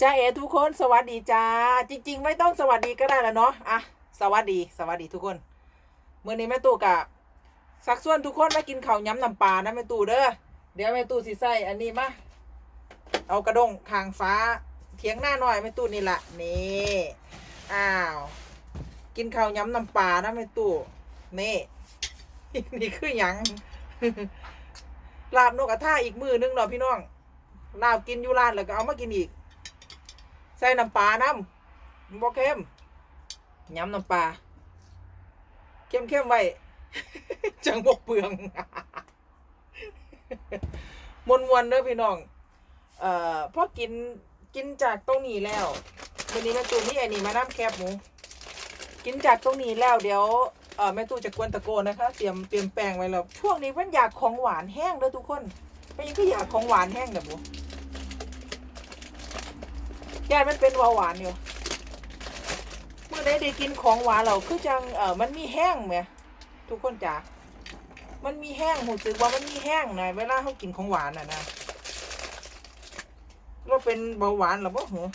จ้าเอทุกคนสวัสดีจ้า จริง ๆ ไม่ต้องสวัสดีก็ได้แล้วเนาะอะสวัสดีสวัสดีทุกคนเมื่อนี้แม่ตู่กะสักส่วนทุกคนมากินข้าวย้ำน้ำปลานะแม่ตู่เด้อเดี๋ยวแม่ตู่สิใส่อันนี้มาเอากระดงคางฟ้าเถียงหน้าหน่อยแม่ตู่นี่ละนี่อ้าวกินข้าวย้ำน้ำปลานะแม่ตู่นี่นี่คือหยังลาบนกกระทาอีกมือนึงเนาะพี่น้องลาบกินอยู่ร้านแล้วก็เอามากินอีก ใส่น้ำปลาน้ำบ่เค็มย้ำน้ำปลาเข้มเข้มๆไว้ จังบกเปลืองมวนมวนๆเด้อพี่น้อง เอ่อพอกินกินจากตรงนี้แล้ววันนี้แม่ตู่นี่ไอ้นี่มาน้ำแคบหมู กินจากตรงนี้แล้วเดี๋ยวเอ่อแม่ตู่จะกวนตะโกนนะคะเตรียมเตรียมแป้งไว้แล้วช่วงนี้เพิ่นอยากของหวานแห้งเด้อทุกคนเป็นยังก็อยากของหวานแห้งแบบหมู ยายมันเป็นเบาหวานอยู่ เมื่อได้ได้กินของหวานเราคือจังเออมันมีแห้งไหมทุกคนจ๋ามันมีแห้งหูสึกว่ามันมีแห้งนะเวลาเขากินของหวานน่ะนะเราเป็นเบาหวานหรือเปล่าหัว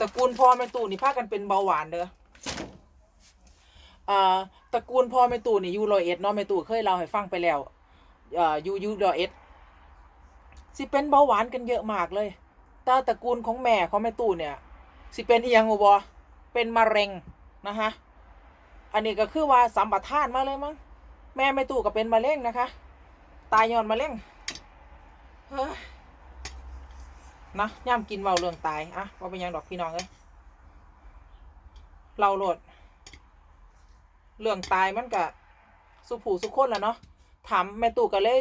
ตระกูลพ่อแม่ตู่นี่พากันเป็นเบาหวานเด้ออ่าตระกูลพ่อแม่ตู่นี่อยูโรอยเอ็ดเนาะแม่ตู่เคยเล่าให้ฟังไปแล้วอ่ายูอยูโรอยเอ็ด สิเป็นเบาหวานกันเยอะมากเลยตาตระกูลของแม่ของแม่ตู่เนี่ย สิเป็นเอีหยังบ่เป็นมะเร็งนะคะอันนี้ก็คือว่าสัมปทานมาเลยมั้งแม่แม่ตู่ก็เป็นมะเร็งนะคะ ตายย้อนมะเร็งเฮ้ยนะย่ำกินเบาเรื่องตายอะว่าเป็นยังดอกพี่น้องเอ้ยเราโหลด เรื่องตายมันก็สุผูสุคนแล้วเนาะ ถามแม่ตู่ก็เลย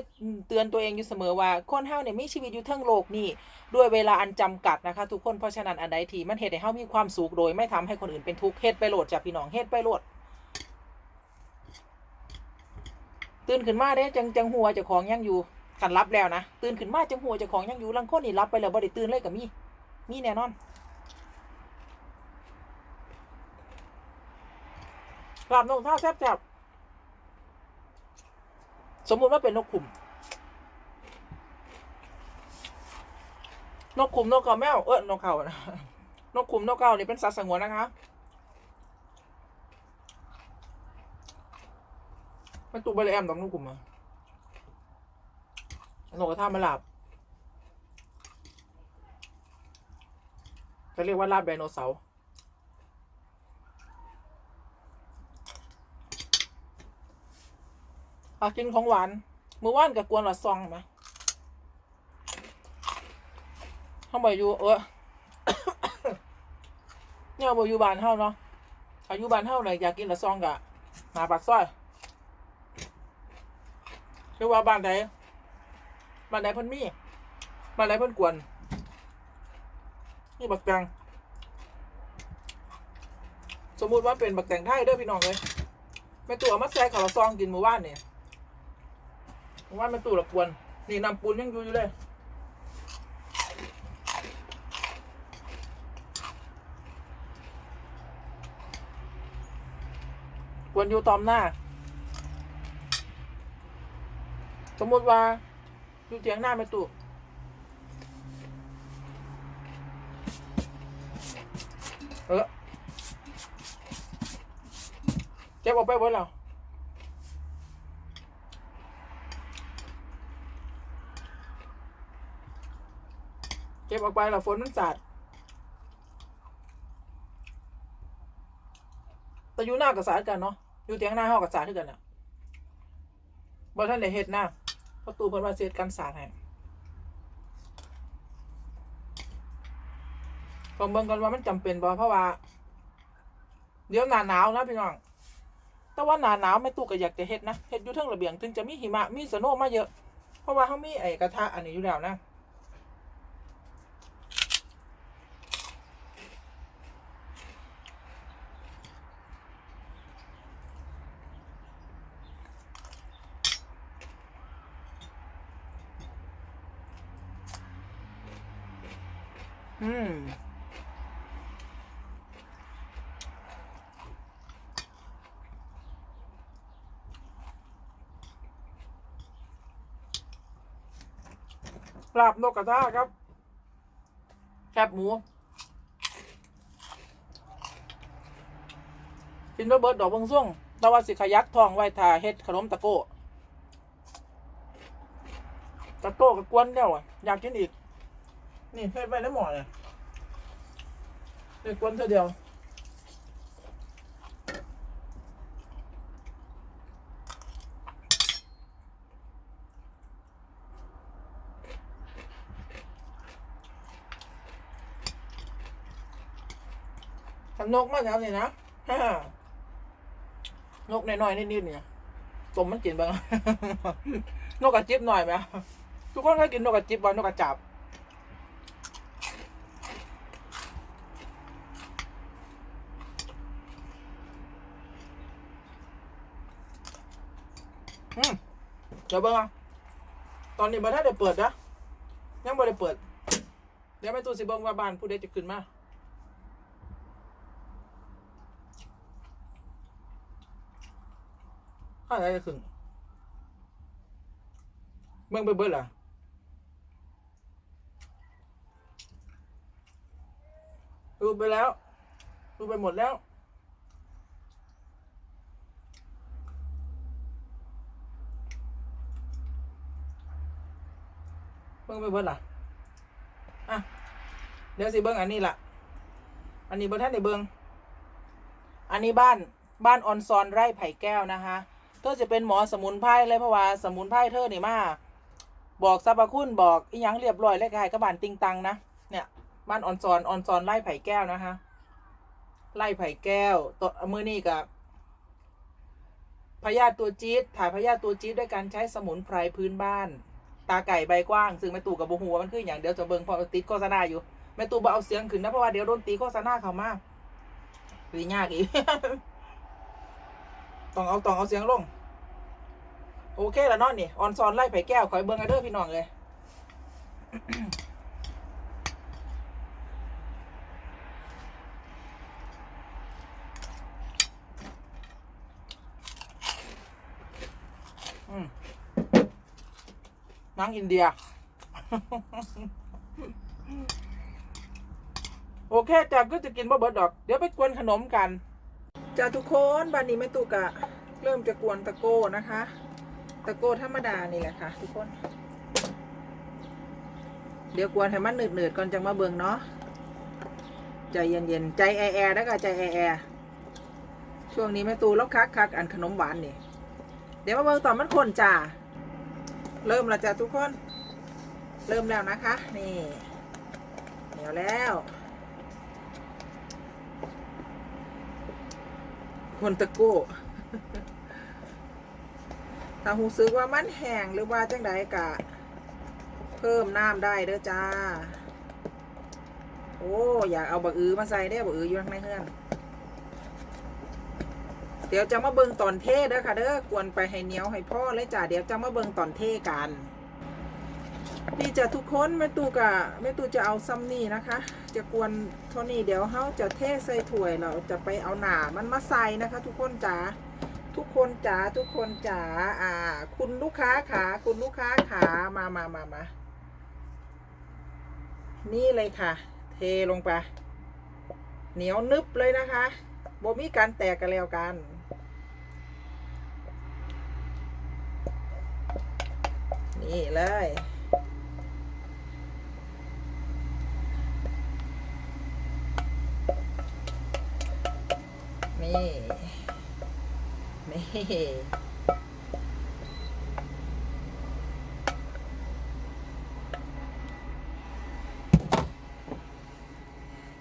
เตือนตัวเองอยู่เสมอว่าคนเฮาเนี่ยมีชีวิตอยู่เทั้งโลกนี่ด้วยเวลาอันจำกัดนะคะ ทุกคนเพราะฉะนั้นอันใดที่มันเฮ็ดให้เฮามีความสุขโดย ไม่ทำให้คนอื่นเป็นทุกข์เฮ็ดไปโหลดจ้ะพี่น้องเฮ็ดไปโหลดตื่นขึ้นมาเด้จังจังหัวเจ้าของยังอยู่ขันรับแล้วนะตื่นขึ้นมาจังหัวเจ้าของยังอยู่ลังคนนี่รับไปแล้วบ่ได้ตื่นเลยก็มีมีแน่นอนกราบนกเท่าแซ่บๆ สมมุติว่าเป็นนกขุม นกขุมนกกระแมวเออนกเขานะนกขุมนกเก้านี่เป็นสัตว์สงวนนะคะ มันตูบริแอมดอกนกขุมอะนกกระทามาลาบจะเรียกว่าลาบไดโนเสาร์ อากินของหวานมือว่านกับกวนหลอดซองไหมเขาบอกอยู่เออเนี่ยบอกอยู่บ้านเฮาเนาะอายุบ้านเฮาเลยอยากกินหลอดซองกะหาปากซอยเรียกว่าบ้านใดบ้านใดเพิ่นมีบ้านใดเพิ่นกวนนี่บักแตงสมมุติว่าเป็นบักแตงไทยเด้อพี่น้องเลยแม่ตัวมาแซ่ขาวลอดซองกินมือวานเนี่ย ว่ามันตู่ละกวน นี่นำปูนยังอยู่อยู่เลยกวนอยู่ตอมหน้า สมมติว่าอยู่เตียงหน้าไม่ตู่เออเจ็บออกไปเบิดแล้ว เก็บออกไปล้วฝนมันสาดแต่อยู่หน้ากับสาดกันเนาะอยู่เตียงหน้าห้องกับสาดที่กันอะบ่ท่านได้เฮ็ดหน้าประตูเพิ่นว่าเสียดกันสาดให้ต้องเบิ่งกันว่ามันจำเป็นบ่เพราะว่า เดี๋ยวหน้าหนาวนะพี่น้องแต่ว่าหนาหนาวแม่ตู่ก็อยากจะเฮ็ดนะเฮ็ดอยู่เทิงระเบียงถึงจะมีหิมะมีสโนว์มาเยอะ เพราะว่าเขามีไอ้กระทะอันนี้อยู่แล้วนะ อืม ลาบนกกระทาครับ แคบหมู กินโรเบิร์ตดอกเบงส่งต่ว่าสิขยักทองไว้ทาเฮ็ดขนมตะโก้ตะโก้กับกวนแล้วอะ อยากกินอีก นี่เฮ็ดไว้แล้วหมอเนี่ยนี่กวนเท่าเดียว ทำนกมาแล้วนี่นะนกน้อยๆนิดๆเนี่ยต้มมันกินบ้างนกกระจิบหน่อยไหมทุกคนเคยกินนกกระจิบบ้างนกกระจับอืมเดี๋ยวเบิ้งอะตอนนี้บ้านได้เปิดนะยังไม่ได้เปิด เดี๋ยวแม่ตู้สิเบิ้งว่าบ้านผู้ใดจะขึ้นมา ข้าอะไรจะขึ้นเมืองไปเบิดล่ะดูไปแล้วดูไปหมดแล้วเบิ่งไปเบิดล่ะอะเดี๋ยวสิเบิ่งอันนี้ล่ะ อันนี้เบิ่งท่านในเบิ่งอันนี้บ้านบ้านออนซอนไร่ไผ่แก้วนะคะ ธอจะเป็นหมอสมุนไพรเลยเพราะว่าสมุนไพรเธอนี่มาบอกสรรพคุณบอกอีหยังเรียบร้อยเลยกายกระบานติงตังนะเนี่ยบ้านออนซอนออนซอนไร่ไผ่แก้วนะคะไร่ไผ่แก้วตัวมือนี่กับพยาธิตัวจี๊ดถ่ายพยาธิตัวจี๊ดด้วยการใช้สมุนไพรพื้นบ้าน ตาไก่ใบกว้าง ซึ่งแม่ตู่กับบูหัวมันคืออย่างเดียวจะเบิ่งพอติดโฆษณาอยู่แม่ตู่บอเอาเสียงขึ้นนะเพราะว่าเดี๋ยวโดนตีโฆษณาเขามาหรือยากอีกต้องเอาต้องเอาเสียงลง โอเคแล้วนาะนี่ออนซอนไล่ไผ่แก้วขอยเบิ้งกันเด้อพี่น้องเลยนังอินเดีย โอเคจ้ะก็จะกินบ่เบิดดอก เดี๋ยวไปกวนขนมกันจ้าทุกคนบ้านนี้แม่ตุกะ เริ่มจะกวนตะโก้นะคะ ตะโก้ธรรมดานี่แหละค่ะ ทุกคน เดี๋ยวกวนให้มันหนืดๆก่อนจังมาเบิงเนาะใจเย็นๆใจแอแอๆแล้วก็ใจแอแอๆช่วงนี้แม่ตูแล้วคักคักอันขนมหวานนี่เดี๋ยวมาเบิ่งต่อมันคนจ้าเริ่มแล้วจ้าทุกคน เริ่มแล้วนะคะ นี่เหนียวแล้วคนตะโก้ ถ้าหูซึกว่ามันแห้งหรือว่าจังใดกะ เพิ่มน้ำได้เด้อจ้า โอ้อยากเอาบะอือมาใส่ได้บะอืออยู่ข้างในเฮือนเดี๋ยวจะมาเบิงตอนเทเด้อค่ะเด้อกวนไปให้เหนียวให้พ่อเลยจ้าเดี๋ยวจะมาเบิงตอนเทกันนี่จะทุกคนแม่ตูกะแม่ตูจะเอาซัมนี่นะคะ จะกวนเท่านี้เดี๋ยวเขาจะเทใส่ถ้วยเราจะไปเอาหนามันมาใส่นะคะ ทุกคนจ๋า ทุกคนจ๋าทุกคนจ๋าอ่า คุณลูกค้าขาคุณลูกค้าขามามามามานี่เลยค่ะ เทลงไป เหนียวนึบเลยนะคะบ่มีการแตกกันแล้วกัน นี่เลยนี่ นี่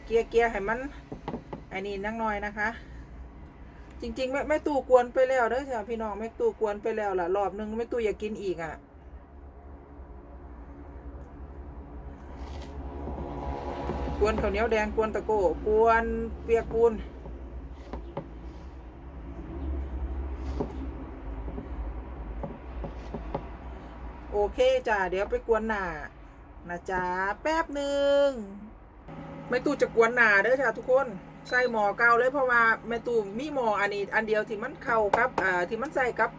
เกียร์เกียร์ให้มันอันนี้นั่งน้อยนะคะ จริงๆแม่แม่ตู่กวนไปแล้วเด้อจ้ะพี่น้องแม่ตู่กวนไปแล้วล่ะรอบนึงแม่ตู่อยากกินอีกอะกวนข้าวเหนียวแดงกวนตะโก้กวนเปียกปูน โอเคจ้ะเดี๋ยวไปกวนหนานะจ๊ะแป๊บหนึ่งแม่ตู่จะกวนหนาเด้อจ้ะทุกคนใส่หมอเก่าเลยเพราะว่าแม่ตู่มีหมออันนี้อันเดียวที่มันเข้ากับอ่าที่มันใส่กับ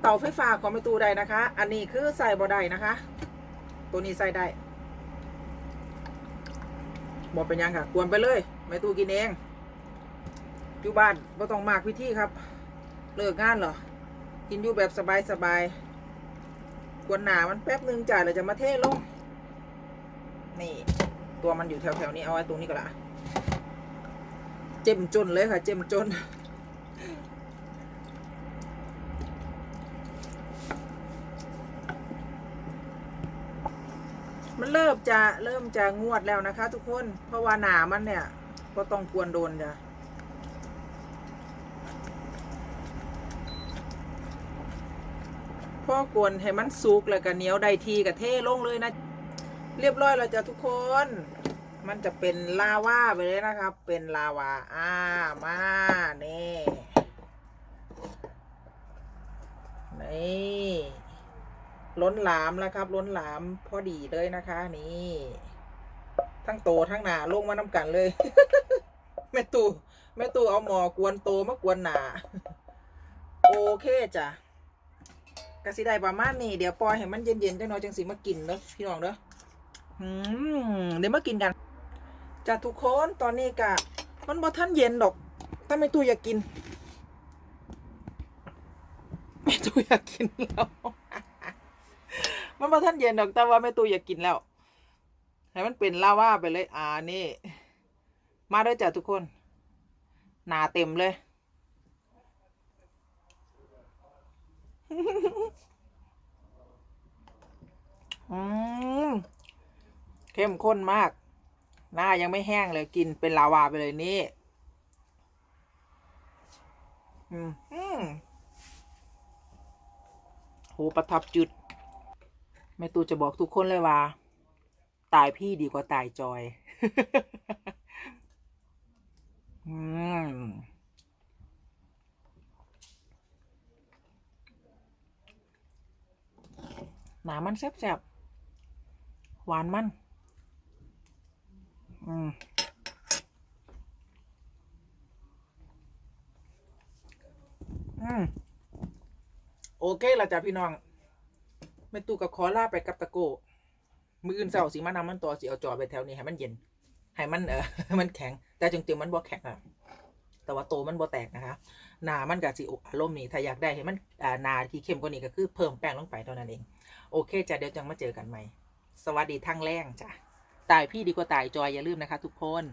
เตาไฟฟ้าของแม่ตู่ได้นะคะ อันนี้คือใส่บ่ได้นะคะ ตัวนี้ใส่ได้บอกเป็นยังค่ะกวนไปเลยไม่ตู้กินเองอยู่บ้านไม่ต้องมากวิธีครับ เลิกงานเหรอกินอยู่แบบสบายๆ กวนหนามันแป๊บนึงจ่ายเราจะมาเทลง นี่ ตัวมันอยู่แถวๆนี้เอาไว้ตรงนี้ก็ละเจ็มจนเลยค่ะ เจ็มจนมันเริ่มจะเริ่มจะงวดแล้วนะคะ ทุกคน เพราะว่าหนามันเนี่ย ก็ต้องกวนโดนจ้ะ พ่อกวนให้มันสุกแล้วก็เหนียวได้ทีกับเทลงเลยนะ เรียบร้อยแล้วจ้ะทุกคน มันจะเป็นลาวาไปเลยนะครับ เป็นลาวาอ่ามานี่นี่ล้นหลามแล้วครับ ล้นหลามพอดีเลยนะคะ นี่ ทั้งโตทั้งหนาลงมาน้ำกันเลยแม่ตู่แม่ตู่เอาหมอกวนโตมากวนหนาโอเคจ้ะ กะสิได้ประมาณนี้เดี๋ยวปล่อยให้มันเย็นๆจังหน่อยจังสิมากินเด้อพี่น้องเด้ออืมเดี๋ยวมากินกันจ้ะทุกคนตอนนี้กะมันบ่ท่านเย็นดอกถ้าแม่ตู่อยากกินแม่ตู่อยากกินแล้วมันบ่ท่านเย็นดอกแต่ว่าแม่ตู่อยากกินแล้วให้มันเป็นลาว่าไปเลยอ่านี่ มาด้วยจ้ะทุกคน หนาเต็มเลย อืมเข้มข้นมาก หน้ายังไม่แห้งเลยกินเป็นลาวาไปเลยนี่ อืมอืมโหประทับจุด แม่ตูจะบอกทุกคนเลยว่า ตายพี่ดีกว่าตายจอย อืม หนามันแซ่บๆ หวานมัน อืมอืมโอเคละจ้ะพี่น้องแม่ตูกับขอลาไปกับตะโก มืออื่นเสาร์สีมานำมันตัวสีเอาจอไปแถวนี้ให้มันเย็น ให้มันเออมันแข็ง แต่จริงๆมันบ่แข็งอะแต่ว่าโตมันบ่แตกนะคะ หนามันกับสีอารมณ์นี่ถ้าอยากได้ให้มันอ่าหนาที่เข้มกว่านี้ก็คือเพิ่มแป้งลงไปเท่านั้นเอง โอเคจ้ะเดี๋ยวจังมาเจอกันใหม่ สวัสดีทั้งแรงจ้ะตายพี่ดีกว่าตายจอยอย่าลืมนะคะ ทุกคน